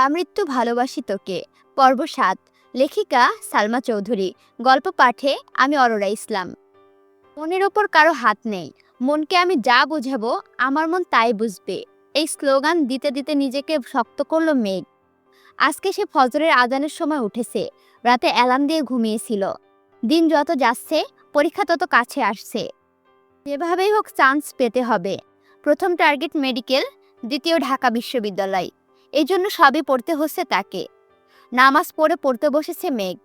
আমৃত্যু ভালোবাসি তোকে। পর্ব সাত। লেখিকা সালমা চৌধুরী। গল্প পাঠে আমি অরোরা ইসলাম। মনের ওপর কারও হাত নেই। মনকে আমি যা বোঝাবো, আমার মন তাই বুঝবে। এই স্লোগান দিতে দিতে নিজেকে শক্ত করল মেঘ। আজকে সে ফজরের আজানের সময় উঠেছে। রাতে অ্যালার্ম দিয়ে ঘুমিয়েছিল। দিন যত যাচ্ছে, পরীক্ষা তত কাছে আসছে। যেভাবেই হোক চান্স পেতে হবে। প্রথম টার্গেট মেডিকেল, দ্বিতীয় ঢাকা বিশ্ববিদ্যালয়। এই জন্য সবই পড়তে হচ্ছে তাকে। নামাজ পড়ে পড়তে বসেছে মেঘ।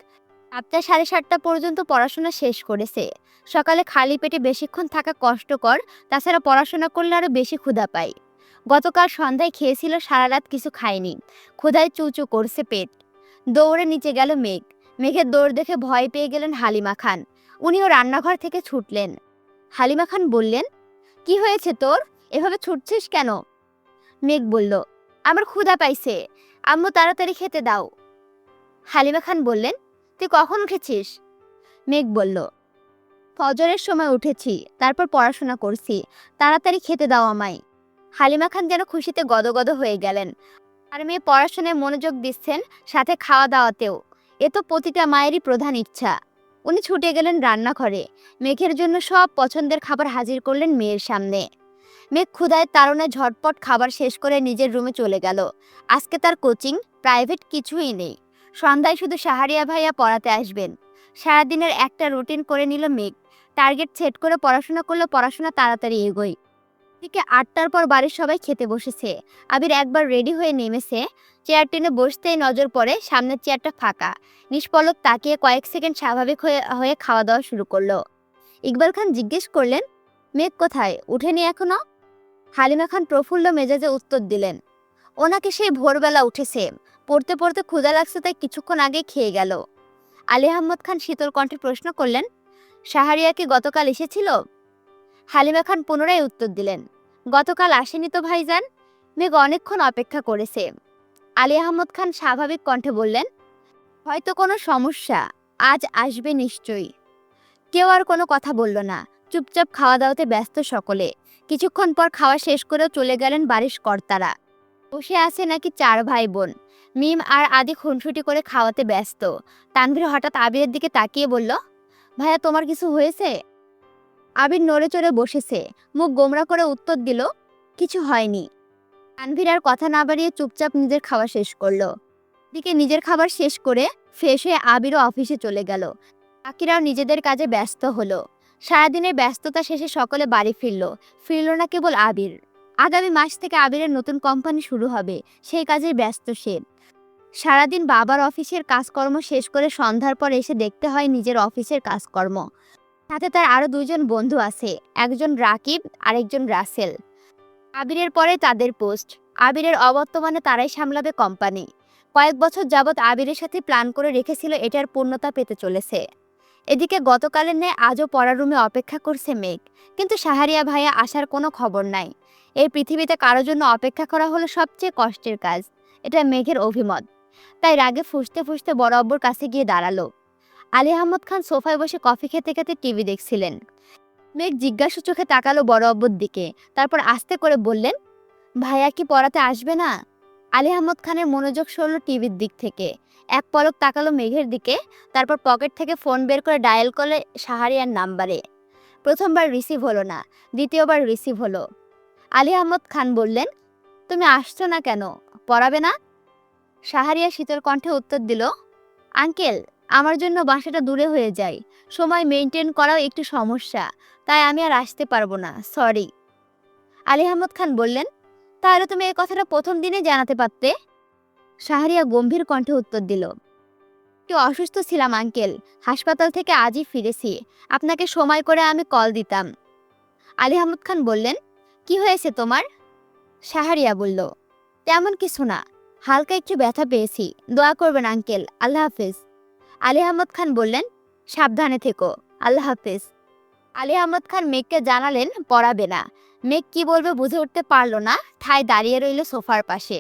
আটটা সাড়ে সাতটা পর্যন্ত পড়াশোনা শেষ করেছে। সকালে খালি পেটে বেশিক্ষণ থাকা কষ্টকর, তাছাড়া পড়াশোনা করলে আরও বেশি ক্ষুধা পায়। গতকাল সন্ধ্যায় খেয়েছিল সারা রাত কিছু খায়নি। ক্ষুধায় চুচু করছে পেট। দৌড়ে নিচে গেল মেঘ। মেঘের দৌড় দেখে ভয় পেয়ে গেলেন হালিমা খান। উনিও রান্নাঘর থেকে ছুটলেন। হালিমা খান বললেন, কি হয়েছে তোর? এভাবে ছুটছিস কেন? মেঘ বলল আমার ক্ষুধা পাইছে। আম্মু তাড়াতাড়ি খেতে দাও। হালিমা খান বললেন, তুই কখন উঠেছিস? মেঘ বলল, ফজরের সময় উঠেছি, তারপর পড়াশোনা করছি। তাড়াতাড়ি খেতে দাও আমায়। হালিমা খান যেন খুশিতে গদগদ হয়ে গেলেন। আর মেয়ে পড়াশোনায় মনোযোগ দিচ্ছেন, সাথে খাওয়া দাওয়াতেও এ তো প্রতিটা মায়েরই প্রধান ইচ্ছা। উনি ছুটে গেলেন রান্নাঘরে। মেঘের জন্য সব পছন্দের খাবার হাজির করলেন মেয়ের সামনে। মেঘ ক্ষুধায় তাড়নায় ঝটপট খাবার শেষ করে নিজের রুমে চলে গেল। আজকে তার কোচিং প্রাইভেট কিছুই নেই। সন্ধ্যায় শুধু সাহারিয়া ভাইয়া পড়াতে আসবেন। সারাদিনের একটা রুটিন করে নিল মেঘ। টার্গেট সেট করে পড়াশোনা করলে পড়াশোনা তাড়াতাড়ি এগোয়। দিকে আটটার পর বাড়ির সবাই খেতে বসেছে। আবির একবার রেডি হয়ে নেমেছে। চেয়ার টেনে বসতেই নজর পড়ে সামনের চেয়ারটা ফাঁকা। নিষ্পলক তাকিয়ে কয়েক সেকেন্ড স্বাভাবিক হয়ে হয়ে খাওয়া দাওয়া শুরু করল। ইকবাল খান জিজ্ঞেস করলেন, মেঘ কোথায়? উঠেনি এখনও? হালিমা খান প্রফুল্ল মেজাজে উত্তর দিলেন, ওনাকে সেই ভোরবেলা উঠেছে। পড়তে পড়তে ক্ষুধা লাগছে তাই কিছুক্ষণ আগে খেয়ে গেল। আলী আহমদ খান শীতল কণ্ঠে প্রশ্ন করলেন সাহারিয়া কি গতকাল এসেছিল? হালিমা খান পুনরায় উত্তর দিলেন, গতকাল আসেনি তো ভাইজান, মেঘ অনেকক্ষণ অপেক্ষা করেছে। আলী আহমদ খান স্বাভাবিক কণ্ঠে বললেন, হয়তো কোনো সমস্যা, আজ আসবে নিশ্চয়ই। কেউ আর কোনো কথা বলল না। চুপচাপ খাওয়া দাওয়াতে ব্যস্ত সকলে। কিছুক্ষণ পর খাওয়া শেষ করেও চলে গেলেন বাড়ির কর্তারা। বসে আছে নাকি চার ভাই বোন মিম আর আদি খুনসুটি করে খাওয়াতে ব্যস্ত। তানভীর হঠাৎ আবিরের দিকে তাকিয়ে বলল, ভাইয়া, তোমার কিছু হয়েছে? আবির নড়ে চড়ে বসেছে। মুখ গোমরা করে উত্তর দিল, কিছু হয়নি। তানভীর আর কথা না বাড়িয়ে চুপচাপ নিজের খাওয়া শেষ করল। দিকে নিজের খাবার শেষ করে ফ্রেশ হয়ে আবিরও অফিসে চলে গেল। বাকিরাও নিজেদের কাজে ব্যস্ত হলো। সারাদিনের ব্যস্ততা শেষে সকলে বাড়ি ফিরল। ফিরল না কেবল আবির। আগামী মাস থেকে আবিরের নতুন কোম্পানি শুরু হবে। সেই কাজে ব্যস্ত সে। সারাদিন বাবার অফিসের কাজকর্ম শেষ করে সন্ধ্যার পর এসে দেখতে হয় নিজের অফিসের কাজকর্ম। সাথে তার আরও দুজন বন্ধু আছে। একজন রাকিব, আরেকজন রাসেল। আবিরের পরে তাদের পোস্ট। আবিরের অবর্তমানে তারাই সামলাবে কোম্পানি। কয়েক বছর যাবৎ আবিরের সাথে প্ল্যান করে রেখেছিল এটার পূর্ণতা পেতে চলেছে। এদিকে গতকালের ন্যায় আজও পড়ার রুমে অপেক্ষা করছে মেঘ, কিন্তু সাহারিয়া ভাইয়া আসার কোনো খবর নাই। এই পৃথিবীতে কারোর জন্য অপেক্ষা করা হলো সবচেয়ে কষ্টের কাজ, এটা মেঘের অভিমত। তাই রাগে ফুসতে ফুসতে বড় অব্বুর কাছে গিয়ে দাঁড়াল। আলী আহমদ খান সোফায় বসে কফি খেতে খেতে টিভি দেখছিলেন। মেঘ জিজ্ঞাসু চোখে তাকালো বড় অব্বুর দিকে, তারপর আস্তে করে বললেন, ভাইয়া কি পড়াতে আসবে না? আলী আহমদ খানের মনোযোগ সরল টিভির দিক থেকে। এক পলক তাকালো মেঘের দিকে, তারপর পকেট থেকে ফোন বের করে ডায়াল করলে সাহারিয়ার নাম্বারে। প্রথমবার রিসিভ হলো না, দ্বিতীয়বার রিসিভ হলো। আলী আহমদ খান বললেন, তুমি আসছো না কেন? পড়াবে না? সাহারিয়া শীতল কণ্ঠে উত্তর দিল, আঙ্কেল, আমার জন্য বাসাটা দূরে হয়ে যায়। সময় মেনটেন করাও একটু সমস্যা, তাই আমি আর আসতে পারব না, সরি। আলী আহমদ খান বললেন, তাহলে তুমি এই কথাটা প্রথম দিনে জানাতে পারতে? শাহরিয়া গম্ভীর কণ্ঠে উত্তর দিল, একটু অসুস্থ ছিলাম, আঙ্কেল। হাসপাতাল থেকে আজই ফিরেছি। আপনাকে সময় করে আমি কল দিতাম। আলী আহমদ খান বললেন, কি হয়েছে তোমার? শাহরিয়া বলল, তেমন কিছু না। হালকা একটু ব্যথা পেয়েছি। দোয়া করবেন, আঙ্কেল। আল্লাহ হাফিজ। আলী আহমদ খান বললেন, সাবধানে থেকো। আল্লাহ হাফিজ। আলী আহমদ খান মেঘকে জানালেন, পড়াবে না। মেঘ কি বলবে বুঝে উঠতে পারল না। ঠায় দাঁড়িয়ে রইল সোফার পাশে।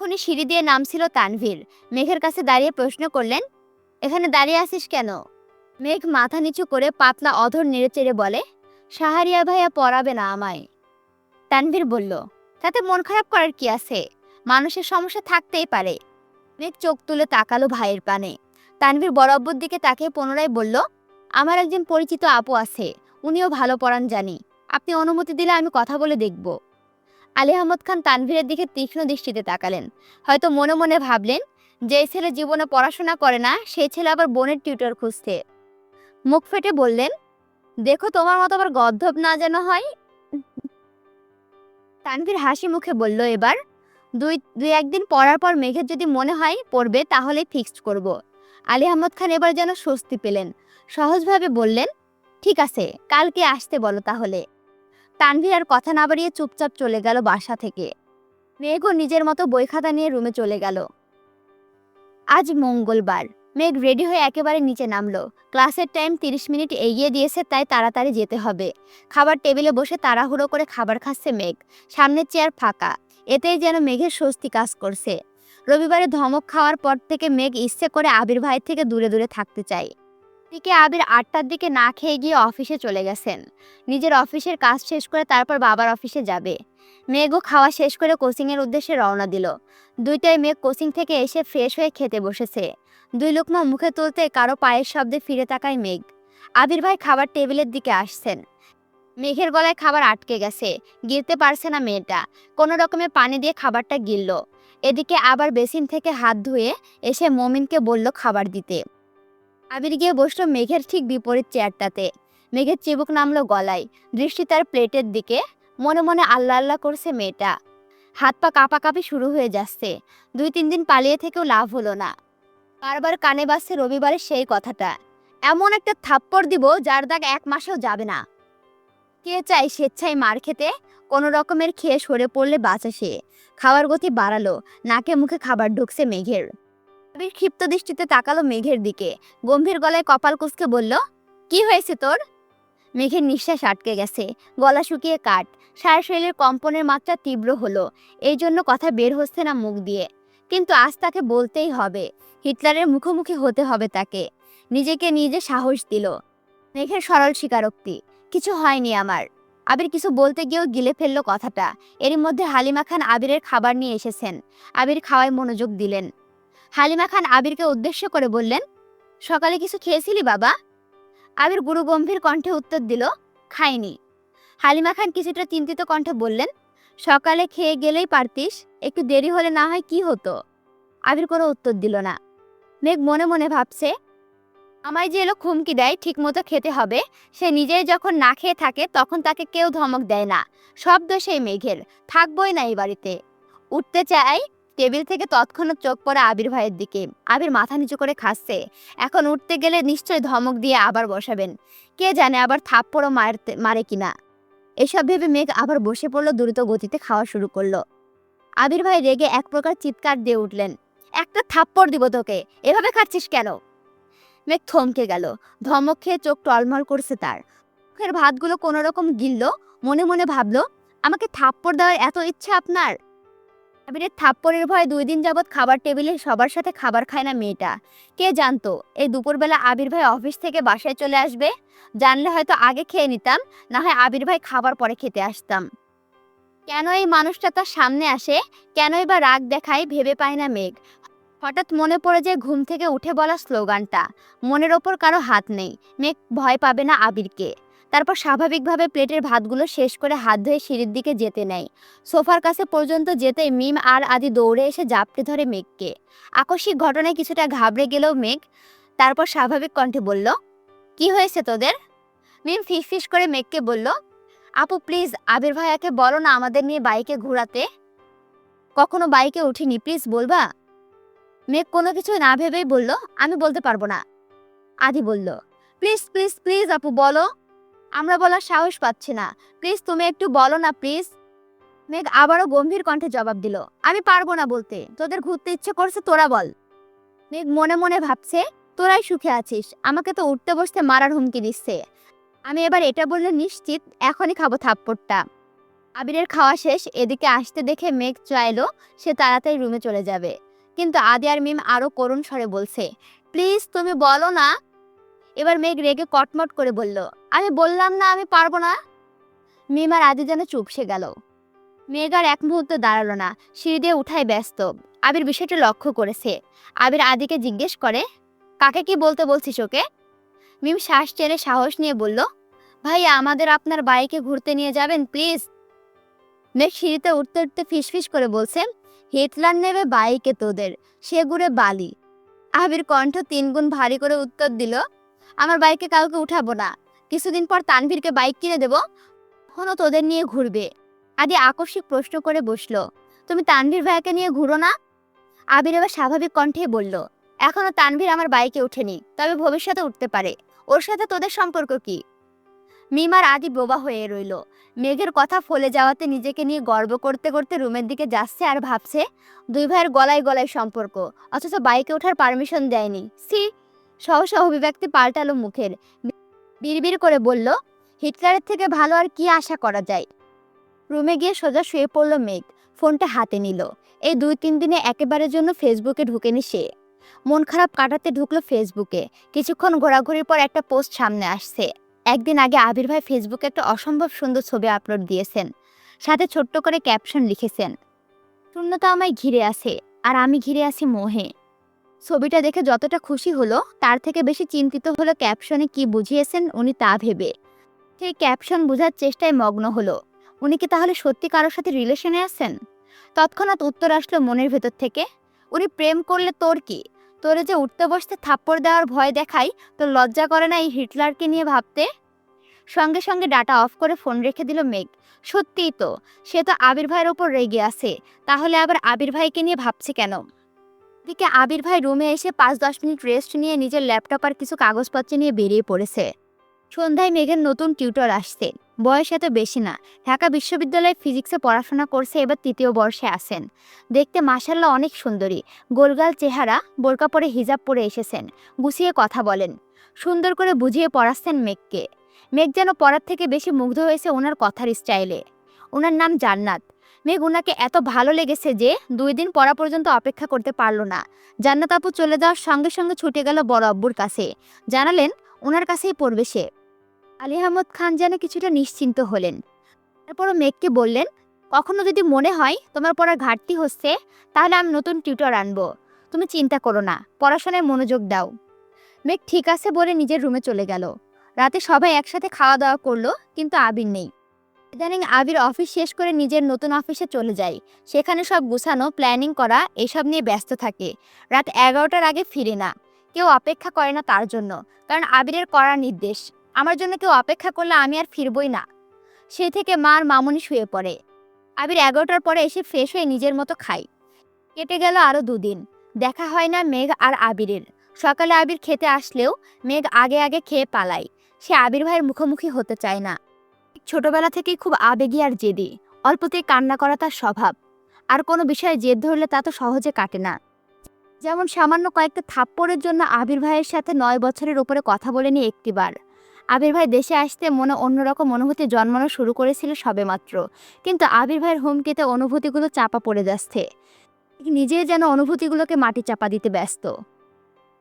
খুনি সিঁড়ি দিয়ে নামছিল তানভীর। মেঘের কাছে দাঁড়িয়ে প্রশ্ন করলেন, এখানে দাঁড়িয়ে আসিস কেন? মেঘ মাথা নিচু করে পাতলা অধর নেড়েচেড়ে বলে, সাহারিয়া ভাইয়া পড়াবে না আমায়। তানভীর বলল, তাতে মন খারাপ করার কি আছে? মানুষের সমস্যা থাকতেই পারে। মেঘ চোখ তুলে তাকালো ভাইয়ের পানে। তানভীর বরাব্বর দিকে তাকে পুনরায় বলল, আমার একজন পরিচিত আপু আছে, উনিও ভালো পড়ান জানি। আপনি অনুমতি দিলে আমি কথা বলে দেখব। আলী আহমদ খান তানভীরের দিকে তীক্ষ্ণ দৃষ্টিতে তাকালেন। হয়তো মনে মনে ভাবলেন, যে ছেলে জীবনে পড়াশোনা করে না, সেই ছেলে আবার বোনের টিউটর খুঁজছে মুখ ফেটে বললেন, দেখো তোমার মতো আবার গদ্ধব না যেন হয়। তানভীর হাসি মুখে বলল, এবার দুই দুই একদিন পড়ার পর মেঘের যদি মনে হয় পড়বে, তাহলে ফিক্সড করব। আলী আহমদ খান এবার যেন স্বস্তি পেলেন। সহজভাবে বললেন, ঠিক আছে, কালকে আসতে বলো তাহলে। তানভীর আর কথা না বাড়িয়ে চুপচাপ চলে গেল বাসা থেকে। মেঘও নিজের মতো বই খাতা নিয়ে রুমে চলে গেল। আজ মঙ্গলবার। মেঘ রেডি হয়ে একেবারে নিচে নামলো। ক্লাসের টাইম তিরিশ মিনিট এগিয়ে দিয়েছে, তাই তাড়াতাড়ি যেতে হবে। খাবার টেবিলে বসে তাড়াহুড়ো করে খাবার খাচ্ছে মেঘ। সামনের চেয়ার ফাঁকা। এতেই যেন মেঘের স্বস্তি কাজ করছে। রবিবারে ধমক খাওয়ার পর থেকে মেঘ ইচ্ছে করে আবির ভাই থেকে দূরে দূরে থাকতে চাই দিকে আবির আটটার দিকে না খেয়ে গিয়ে অফিসে চলে গেছেন। নিজের অফিসের কাজ শেষ করে তারপর বাবার অফিসে যাবে। মেঘও খাওয়া শেষ করে কোচিংয়ের উদ্দেশ্যে রওনা দিল। দুইটাই মেঘ কোচিং থেকে এসে ফ্রেশ হয়ে খেতে বসেছে। দুই লোকমা মুখে তুলতে কারও পায়ের শব্দে ফিরে তাকায় মেঘ। আবির ভাই খাবার টেবিলের দিকে আসছেন। মেঘের গলায় খাবার আটকে গেছে। গিলতে পারছে না মেয়েটা। কোনো রকমে পানি দিয়ে খাবারটা গিলল। এদিকে আবার বেসিন থেকে হাত ধুয়ে এসে মমিনকে বলল খাবার দিতে। আবির গিয়ে বসল মেঘের ঠিক বিপরীত চেয়ারটাতে। মেঘের চিবুক নামলো গলায়। দৃষ্টি তার প্লেটের দিকে। মনে মনে আল্লাহ আল্লাহ করছে মেয়েটা। হাত পা কাঁপাকাঁপি শুরু হয়ে যাচ্ছে। দুই তিন দিন পালিয়ে থেকেও লাভ হলো না। বারবার কানে বাজছে রবিবারের সেই কথাটা। এমন একটা থাপ্পড় দিব যার দাগ এক মাসেও যাবে না। কে চাই স্বেচ্ছায় মার খেতে? কোনো রকমের খেয়ে সরে পড়লে বাঁচা সে। খাওয়ার গতি বাড়ালো। নাকে মুখে খাবার ঢুকছে মেঘের। আবির ক্ষিপ্ত দৃষ্টিতে তাকালো মেঘের দিকে। গম্ভীর গলায় কপাল কুচকে বলল, কি হয়েছে তোর? মেঘের নিঃশ্বাস আটকে গেছে। গলা শুকিয়ে কাট সারা শরীরের কম্পনের মাত্রা তীব্র হলো। এই জন্য কথা বের হচ্ছে না মুখ দিয়ে। কিন্তু আজ তাকে বলতেই হবে। হিটলারের মুখোমুখি হতে হবে তাকে। নিজেকে নিজে সাহস দিল। মেঘের সরল স্বীকারোক্তি, কিছু হয়নি আমার। আবির কিছু বলতে গিয়েও গিলে ফেলল কথাটা। এরই মধ্যে হালিমা খান আবিরের খাবার নিয়ে এসেছেন। আবির খাওয়ায় মনোযোগ দিলেন। হালিমা খান আবিরকে উদ্দেশ্য করে বললেন, সকালে কিছু খেয়েছিলি বাবা? আবির গুরু গম্ভীর কণ্ঠে উত্তর দিল, খাইনি। হালিমা খান কিছুটা চিন্তিত কণ্ঠে বললেন, সকালে খেয়ে গেলেই পারতিস, একটু দেরি হলে না হয় কি হতো? আবির কোনো উত্তর দিল না। মেঘ মনে মনে ভাবছে, আমায় যে এলো খুমকি দেয় ঠিক মতো খেতে হবে। সে নিজেই যখন না খেয়ে থাকে, তখন তাকে কেউ ধমক দেয় না। সব দোষেই মেঘের, থাকবই না এই বাড়িতে। উঠতে চাই টেবিল থেকে তৎক্ষণাৎ চোখ পড়ে আবির ভাইয়ের দিকে। আবির মাথা নিচু করে খাচ্ছে। এখন উঠতে গেলে নিশ্চয় ধমক দিয়ে আবার বসাবেন। কে জানে আবার থাপ্পড়ও মারতে, মারে কিনা। এসব ভেবে মেঘ আবার বসে পড়ল, দ্রুত গতিতে খাওয়া শুরু করল। আবির ভাই রেগে এক প্রকার চিৎকার দিয়ে উঠলেন, একটা থাপ্পড় দিব তোকে, এভাবে খাচ্ছিস কেন? মেঘ থমকে গেল, ধমক খেয়ে চোখ টলমল করছে তার। মুখের ভাতগুলো কোনো রকম গিলল, মনে মনে ভাবলো, আমাকে থাপ্পড় দেওয়ার এত ইচ্ছে আপনার? আবিরের থাপ্পড়ের ভয়ে দুই দিন যাবৎ খাবার টেবিলে সবার সাথে খাবার খায় না মেয়েটা। কে জানতো, এই দুপুরবেলা আবির ভাই অফিস থেকে বাসায় চলে আসবে? জানলে হয়তো আগে খেয়ে নিতাম, না হয় আবির ভাই খাবার পরে খেতে আসতাম। কেন এই মানুষটা তার সামনে আসে? কেনই বা রাগ দেখায় ভেবে পায় না মেঘ। হঠাৎ মনে পড়ে যে ঘুম থেকে উঠে বলা স্লোগানটা। মনের ওপর কারও হাত নেই। মেঘ ভয় পাবে না আবিরকে। তারপর স্বাভাবিকভাবে প্লেটের ভাতগুলো শেষ করে হাত ধুয়ে সিঁড়ির দিকে যেতে নেয়। সোফার কাছে পর্যন্ত যেতেই মিম আর আদি দৌড়ে এসে জাপটে ধরে মেঘকে। আকস্মিক ঘটনায় কিছুটা ঘাবড়ে গেলেও মেঘ তারপর স্বাভাবিক কণ্ঠে বলল, কি হয়েছে তোদের? মিম ফিস ফিস করে মেঘকে বলল, আপু, প্লিজ, আবির ভাইয়াকে বলো না আমাদের নিয়ে বাইকে ঘোরাতে। কখনো বাইকে উঠিনি, প্লিজ বলবা? মেঘ কোনো কিছু না ভেবেই বলল, আমি বলতে পারব না। আদি বলল, প্লিজ প্লিজ প্লিজ আপু, বলো। আমরা বলার সাহস পাচ্ছি না। প্লিজ, তুমি একটু বলো না, প্লিজ। মেঘ আবারও গম্ভীর কণ্ঠে জবাব দিল। আমি পারব না বলতে। তোদের ঘুরতে ইচ্ছে করছে, তোরা বল। মেঘ মনে মনে ভাবছে, তোরাই সুখে আছিস। আমাকে তো উঠতে বসতে মারার হুমকি দিচ্ছে। আমি এবার এটা বললে নিশ্চিত এখনই খাব থাপ্পড়টা। আবিরের খাওয়া শেষ, এদিকে আসতে দেখে মেঘ চাইলো সে তাড়াতাড়ি রুমে চলে যাবে। কিন্তু আদি আর মিম আরও করুণ স্বরে বলছে, প্লিজ, তুমি বলো না এবার মেঘ রেগে কটমট করে বলল, আমি বললাম না আমি পারব না? মিম আর আদি যেন চুপসে গেল। মেঘ আর এক মুহূর্ত দাঁড়াল না, সিঁড়ি দিয়ে উঠায় ব্যস্ত। আবির বিষয়টা লক্ষ্য করেছে। আবির আদিকে জিজ্ঞেস করে, কাকে কি বলতে বলছিস ওকে? মিম শ্বাস টেনে সাহস নিয়ে বলল, ভাইয়া, আমাদের আপনার বাইকে ঘুরতে নিয়ে যাবেন, প্লিজ? মেঘ সিঁড়িতে উঠতে উঠতে ফিসফিস করে বলছে হিটলার নেবে বাইকে তোদের, সে ঘুরে বালি। আবির কণ্ঠ তিনগুণ ভারী করে উত্তর দিল আমার বাইকে কাউকে উঠাবো না। কিছুদিন পর তানভীরকে বাইক কিনে দেব। তখনও তোদের নিয়ে ঘুরবে। আদি আকস্মিক প্রশ্ন করে বসল, তুমি তানভীর ভাইকে নিয়ে ঘুরো না? আবির এবার স্বাভাবিক কণ্ঠে বলল, এখনও তানভীর আমার বাইকে ওঠেনি তবে ভবিষ্যতে উঠতে পারে। ওর সাথে তোদের সম্পর্ক কি? মিমার আদি বোবা হয়ে রইল। মেঘের কথা ফলে যাওয়াতে নিজেকে নিয়ে গর্ব করতে করতে রুমের দিকে যাচ্ছে আর ভাবছে, দুই ভাইয়ের গলায় গলায় সম্পর্ক, অথচ বাইকে ওঠার পারমিশন দেয়নি। সি সহসা অভিব্যক্তি পাল্টালো মুখের। বিড়বিড় করে বলল, হিটলারের থেকে ভালো আর কি আশা করা যায়? রুমে গিয়ে সোজা শুয়ে পড়ল মেঘ। ফোনটা হাতে নিল। এই দুই তিন দিনে একেবারের জন্য ফেসবুকে ঢুকেনি সে। মন খারাপ কাটাতে ঢুকলো ফেসবুকে। কিছুক্ষণ ঘোরাঘুরির পর একটা পোস্ট সামনে আসছে। একদিন আগে আবির ভাই ফেসবুকে একটা অসম্ভব সুন্দর ছবি আপলোড দিয়েছেন। সাথে ছোট্ট করে ক্যাপশন লিখেছেন, শূন্যতা আমায় ঘিরে আছে, আর আমি ঘিরে আছি মোহে। ছবিটা দেখে যতটা খুশি হলো, তার থেকে বেশি চিন্তিত হলো ক্যাপশনে কি বুঝিয়েছেন উনি তা ভেবে। সেই ক্যাপশন বোঝার চেষ্টায় মগ্ন হলো। উনি কি তাহলে সত্যি কারোর সাথে রিলেশনে আছেন? তৎক্ষণাৎ উত্তর আসলো মনের ভেতর থেকে, উনি প্রেম করলে তোর কি? তোরে যে উঠতে বসতে থাপ্পড় দেওয়ার ভয় দেখাই তোর লজ্জা করে না এই হিটলারকে নিয়ে ভাবতে? সঙ্গে সঙ্গে ডাটা অফ করে ফোন রেখে দিল মেঘ। সত্যিই তো, সে তো আবির ভাইয়ের ওপর রেগে আছে। তাহলে আবার আবির ভাইকে নিয়ে ভাবছে কেন? দিকে আবির ভাই রুমে এসে পাঁচ দশ মিনিট রেস্ট নিয়ে নিজের ল্যাপটপ আর কিছু কাগজপত্র নিয়ে বেরিয়ে পড়েছে। সন্ধ্যায় মেঘের নতুন টিউটর আসছে। বয়স এত বেশি না। ঢাকা বিশ্ববিদ্যালয়ে ফিজিক্সে পড়াশোনা করছে, এবার তৃতীয় বর্ষে আসেন দেখতে মাসাল্লাহ অনেক সুন্দরী। গোলগাল চেহারা, বোরকা পরে হিজাব পরে এসেছেন। গুছিয়ে কথা বলেন। সুন্দর করে বুঝিয়ে পড়াচ্ছেন মেঘকে। মেঘ যেন পড়ার থেকে বেশি মুগ্ধ হয়েছে ওনার কথার স্টাইলে ওনার নাম জান্নাত। মেঘ ওনাকে এত ভালো লেগেছে যে দুই দিন পড়া পর্যন্ত অপেক্ষা করতে পারল না। জান্নাত আপু চলে যাওয়ার সঙ্গে সঙ্গে ছুটে গেল বড় আব্বুর কাছে। জানালেন ওনার কাছেই পড়বে সে। আলী আহমদ খান যেন কিছুটা নিশ্চিন্ত হলেন। তারপরও মেঘকে বললেন, কখনো যদি মনে হয় তোমার পড়ার ঘাটতি হচ্ছে, তাহলে আমি নতুন টিউটর আনব। তুমি চিন্তা করো না, পড়াশোনায় মনোযোগ দাও। মেঘ ঠিক আছে বলে নিজের রুমে চলে গেল। রাতে সবাই একসাথে খাওয়া দাওয়া করল, কিন্তু আবির নেই। ইদানিং আবির অফিস শেষ করে নিজের নতুন অফিসে চলে যায়। সেখানে সব গুছানো প্ল্যানিং করা, এসব নিয়ে ব্যস্ত থাকে। রাত এগারোটার আগে ফিরে না। কেউ অপেক্ষা করে না তার জন্য। কারণ আবিরের করার নির্দেশ। আমার জন্য কেউ অপেক্ষা করলে আমি আর ফিরবই না। সেই থেকে মার মামুনি শুয়ে পড়ে। আবির এগারোটার পরে এসে ফ্রেশ হয়ে নিজের মতো খাই কেটে গেল আরও দুদিন। দেখা হয় না মেঘ আর আবিরের। সকালে আবির খেতে আসলেও মেঘ আগে আগে খেয়ে পালায়। সে আবির ভাইয়ের মুখোমুখি হতে চায় না। ছোটবেলা থেকেই খুব আবেগী আর জেদি। অল্পতেই কান্না করা তার স্বভাব। আর কোনো বিষয়ে জেদ ধরলে তা তো সহজে কাটে না। যেমন সামান্য কয়েকটা থাপ্পড়ের জন্য আবির ভাইয়ের সাথে নয় বছরের উপরে কথা বলেনি একটিবার। আবির ভাই দেশে আসতে মনে অন্যরকম অনুভূতি জন্মানো শুরু করেছিল সবেমাত্র। কিন্তু আবির ভাইয়ের হুমকিতে অনুভূতিগুলো চাপা পড়ে যাচ্ছে। নিজে যেন অনুভূতিগুলোকে মাটি চাপা দিতে ব্যস্ত।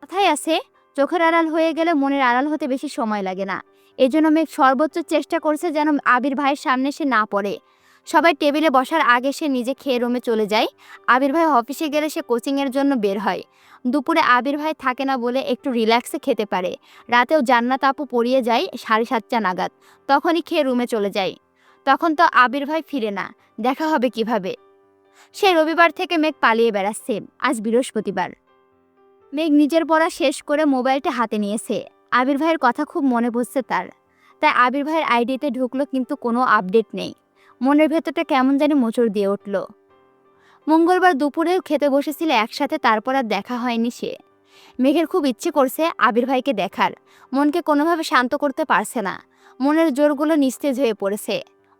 কথাই আছে, চোখের আড়াল হয়ে গেলে মনের আড়াল হতে বেশি সময় লাগে না। এজন্য মেঘ সর্বোচ্চ চেষ্টা করছে যেন আবির ভাইয়ের সামনে সে না পড়ে। সবাই টেবিলে বসার আগে সে নিজে খেয়ে রুমে চলে যায়। আবির ভাই অফিসে গেলে সে কোচিংয়ের জন্য বের হয়। দুপুরে আবির ভাই থাকে না বলে একটু রিল্যাক্সে খেতে পারে। রাতেও জান্নাত আপু পড়িয়ে যায় সাড়ে সাতটা নাগাদ। তখনই খেয়ে রুমে চলে যায়। তখন তো আবির ভাই ফিরে না। দেখা হবে কীভাবে? সে রবিবার থেকে মেঘ পালিয়ে বেড়াচ্ছে। আজ বৃহস্পতিবার। মেঘ নিজের পড়া শেষ করে মোবাইলটা হাতে নিয়েছে। আবির ভাইয়ের কথা খুব মনে পড়ছে তার। তাই আবির ভাইয়ের আইডিতে ঢুকলো কিন্তু কোনো আপডেট নেই। মনের ভেতরটা কেমন জানি মোচড় দিয়ে উঠল। মঙ্গলবার দুপুরেও খেতে বসেছিল একসাথে, তারপর আর দেখা হয়নি সে। মেঘের খুব ইচ্ছে করছে আবির ভাইকে দেখার। মনকে কোনোভাবে শান্ত করতে পারছে না। মনের জোরগুলো নিস্তেজ হয়ে পড়েছে।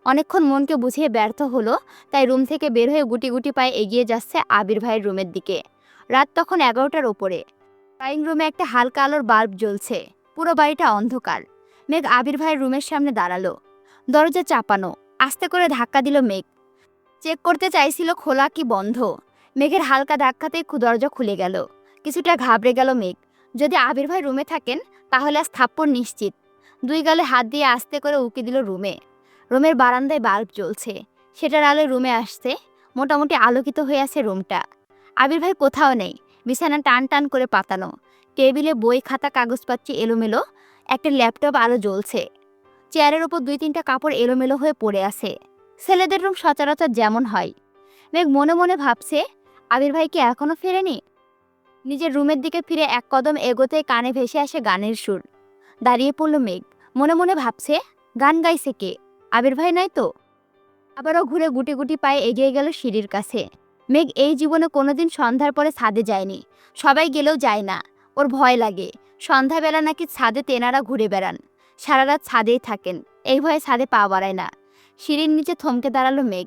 অনেকক্ষণ মনকে বুঝিয়ে ব্যর্থ হলো, তাই রুম থেকে বের হয়ে গুটি গুটি পায়ে এগিয়ে যাচ্ছে আবির ভাইয়ের রুমের দিকে। রাত তখন এগারোটার ওপরে। ড্রয়িং রুমে একটা হালকা আলোর বাল্ব জ্বলছে। পুরো বাড়িটা অন্ধকার। মেঘ আবির ভাইয়ের রুমের সামনে দাঁড়াল। দরজা চাপানো, আস্তে করে ধাক্কা দিল মেঘ। চেক করতে চাইছিল খোলা কি বন্ধ। মেঘের হালকা ধাক্কাতেই দরজা খুলে গেল। কিছুটা ঘাবড়ে গেল মেঘ। যদি আবির ভাই রুমে থাকেন, তাহলে আজ থাপ্পড় নিশ্চিত। দুই গালে হাত দিয়ে আস্তে করে উকি দিল রুমে। রুমের বারান্দায় বাল্ব জ্বলছে। সেটার আলো রুমে আসছে। মোটামুটি আলোকিত হয়ে আছে রুমটা। আবির ভাই কোথাও নেই। বিছানা টান টান করে পাতানো। টেবিলে বই, খাতা, কাগজপাতি এলোমেলো, একটা ল্যাপটপ আলো জ্বলছে। চেয়ারের ওপর দুই তিনটা কাপড় এলোমেলো হয়ে পড়ে আছে। ছেলেদের রুম সচরাচর যেমন হয়। মেঘ মনে মনে ভাবছে, আবির ভাই কি এখনও ফেরেনি? নিজের রুমের দিকে ফিরে এক কদম এগোতে কানে ভেসে আসে গানের সুর। দাঁড়িয়ে পড়ল মেঘ। মনে মনে ভাবছে, গান গাইছে কে? আবির ভাই নয় তো? আবারও ঘুরে গুটি গুটি পায়ে এগিয়ে গেল সিঁড়ির কাছে। মেঘ এই জীবনে কোনোদিন সন্ধ্যার পরে ছাদে যায়নি। সবাই গেলেও যায় না। ওর ভয় লাগে। সন্ধ্যাবেলা নাকি ছাদে তেনারা ঘুরে বেড়ান। সারা রাত ছাদেই থাকেন। এই ভয়ে ছাদে পা বাড়ায় না। সিঁড়ির নিচে থমকে দাঁড়াল মেঘ।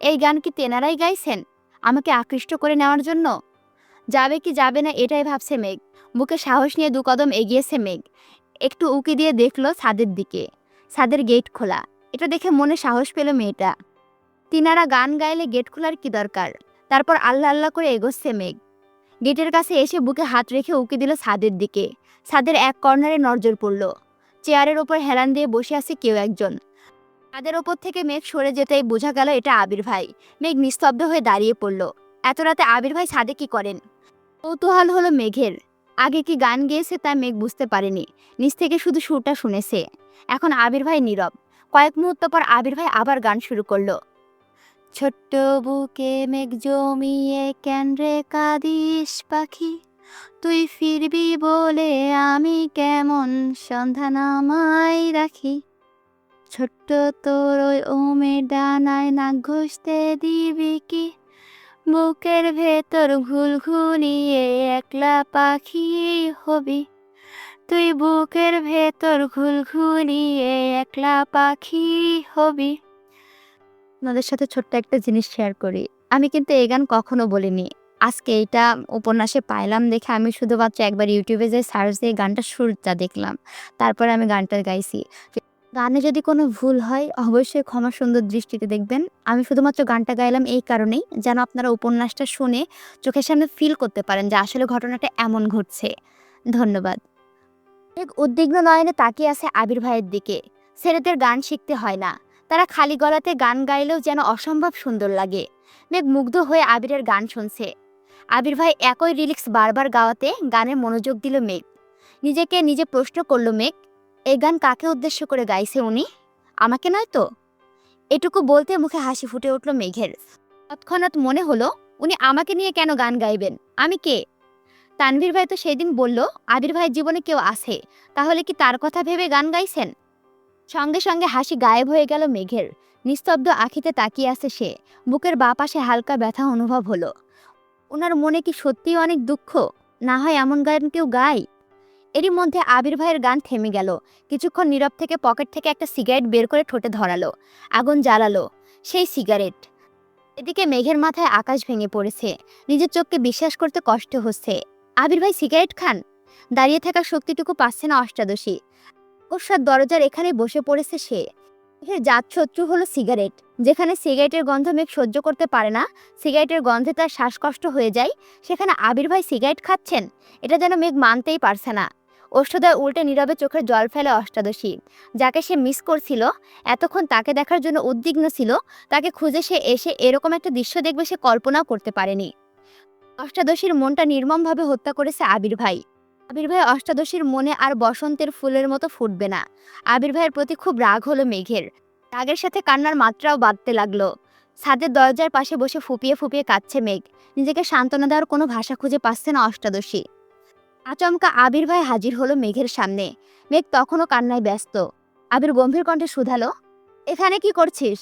এই গান কি তেনারাই গাইছেন? আমাকে আকৃষ্ট করে নেওয়ার জন্য? যাবে কি যাবে না এটাই ভাবছে মেঘ। বুকে সাহস নিয়ে দু কদম এগিয়েছে মেঘ। একটু উকি দিয়ে দেখল ছাদের দিকে। ছাদের গেট খোলা। এটা দেখে মনে সাহস পেল মেয়েটা। তিনারা গান গাইলে গেট খোলার কি দরকার? তারপর আল্লাহ আল্লাহ করে এগোচ্ছে মেঘ। গেটের কাছে এসে বুকে হাত রেখে উকি দিল ছাদের দিকে। ছাদের এক কর্নারে নজর পড়ল। চেয়ারের ওপর হেলান দিয়ে বসে আছে কেউ একজন। তাদের ওপর থেকে মেঘ সরে যেতেই বোঝা গেল এটা আবির ভাই। মেঘ নিস্তব্ধ হয়ে দাঁড়িয়ে পড়ল। এত রাতে আবির ভাই ছাদে কি করেন? কৌতূহল হলো মেঘের। আগে কি গান গেয়েছে তা মেঘ বুঝতে পারেনি। নিচ থেকে শুধু সুরটা শুনেছে। এখন আবির ভাই নীরব। কয়েক মুহূর্ত পর আবির ভাই আবার গান শুরু করল। ছোট্ট বুকে মেঘ জমিয়ে, কেন রে কাদিস পাখি? তুই ফিরবি বলে আমি কেমন সন্ধান আমায় রাখি? ছোট্ট তোর ওই ওমে ডানায় না ঘষতে দিবি কি? বুকের ভেতর ঘুল ঘুলিয়ে একলা পাখি হবি? তুই বুকের ভেতর ঘুল ঘুলিয়ে একলা পাখি হবি? আপনাদের সাথে ছোট্ট একটা জিনিস শেয়ার করি। আমি কিন্তু এই গান কখনো বলিনি। আজকে এটা উপন্যাসে পাইলাম দেখে আমি শুধুমাত্র একবার ইউটিউবে যে সার্চ দিয়ে গানটা সুরটা দেখলাম। তারপরে আমি গানটা গাইছি। গানে যদি কোনো ভুল হয়, অবশ্যই ক্ষমা সুন্দর দৃষ্টিতে দেখবেন। আমি শুধুমাত্র গানটা গাইলাম এই কারণেই যেন আপনারা উপন্যাসটা শুনে চোখের সামনে ফিল করতে পারেন যে আসলে ঘটনাটা এমন ঘটছে। ধন্যবাদ। উদ্বিগ্ন নয়নে তাকিয়ে আছে আবির ভাইয়ের দিকে। ছেলেদের গান শিখতে হয় না। তারা খালি গলাতে গান গাইলেও যেন অসম্ভব সুন্দর লাগে। মেঘ মুগ্ধ হয়ে আবিরের গান শুনছে। আবির ভাই একই রিলিক্স বারবার গাওয়াতে গানে মনোযোগ দিল মেঘ। নিজেকে নিজে প্রশ্ন করল মেঘ, এই গান কাকে উদ্দেশ্য করে গাইছে উনি? আমাকে নয় তো? এটুকু বলতে মুখে হাসি ফুটে উঠল মেঘের। তৎক্ষণাৎ মনে হলো, উনি আমাকে নিয়ে কেন গান গাইবেন? আমি কে? তানভীর ভাই তো সেদিন বলল, আবির ভাইয়ের জীবনে কেউ আছে, তাহলে কি তার কথা ভেবে গান গাইছেন? সঙ্গে সঙ্গে হাসি গায়েব হয়ে গেল মেঘের। নিস্তব্ধ আখিতে তাকিয়ে আছে সে। বুকের বা পাশে হালকা ব্যথা অনুভব হলো। ওনার মনে কি সত্যিই অনেক দুঃখ? না হয় এমন গান কেউ গায়? এরই মধ্যে আবির ভাইয়ের গান থেমে গেল। কিছুক্ষণ নীরব থেকে পকেট থেকে একটা সিগারেট বের করে ঠোঁটে ধরালো। আগুন জ্বালালো। সেই সিগারেট। এদিকে মেঘের মাথায় আকাশ ভেঙে পড়েছে। নিজের চোখকে বিশ্বাস করতে কষ্ট হচ্ছে। আবির ভাই সিগারেট খান? দাঁড়িয়ে থাকার শক্তিটুকু পাচ্ছে না অষ্টাদশী। ওর দরজার এখানে বসে পড়েছে সে। এর জাত শত্রু হলো সিগারেট। যেখানে সিগারেটের গন্ধ মেঘ সহ্য করতে পারে না, সিগারেটের গন্ধে তার শ্বাসকষ্ট হয়ে যায়। সেখানে আবির ভাই সিগারেট খাচ্ছেন? এটা যেন মেঘ মানতেই পারছে না। অষ্টদয় উল্টে নীরবে চোখের জল ফেলে অষ্টাদশী। যাকে সে মিস করছিল, এতক্ষণ তাকে দেখার জন্য উদ্বিগ্ন ছিল, তাকে খুঁজে সে এসে এরকম একটা দৃশ্য দেখবে সে কল্পনাও করতে পারেনি। অষ্টাদশীর মনটা নির্মমভাবে হত্যা করেছে আবির ভাই। আবির ভাই অষ্টাদশীর মনে আর বসন্তের ফুলের মতো ফুটবে না। আবির ভাইয়ের প্রতি খুব রাগ হলো মেঘের। রাগের সাথে কান্নার মাত্রাও বাড়তে লাগল। ছাদের দরজার পাশে বসে ফুপিয়ে ফুপিয়ে কাঁদছে মেঘ। নিজেকে সান্ত্বনা দেওয়ার কোনো ভাষা খুঁজে পাচ্ছে না অষ্টাদশী। আচমকা আবির ভাই হাজির হলো মেঘের সামনে। মেঘ তখনও কান্নায় ব্যস্ত। আবির গম্ভীর কণ্ঠে শুধালো, এখানে কি করছিস?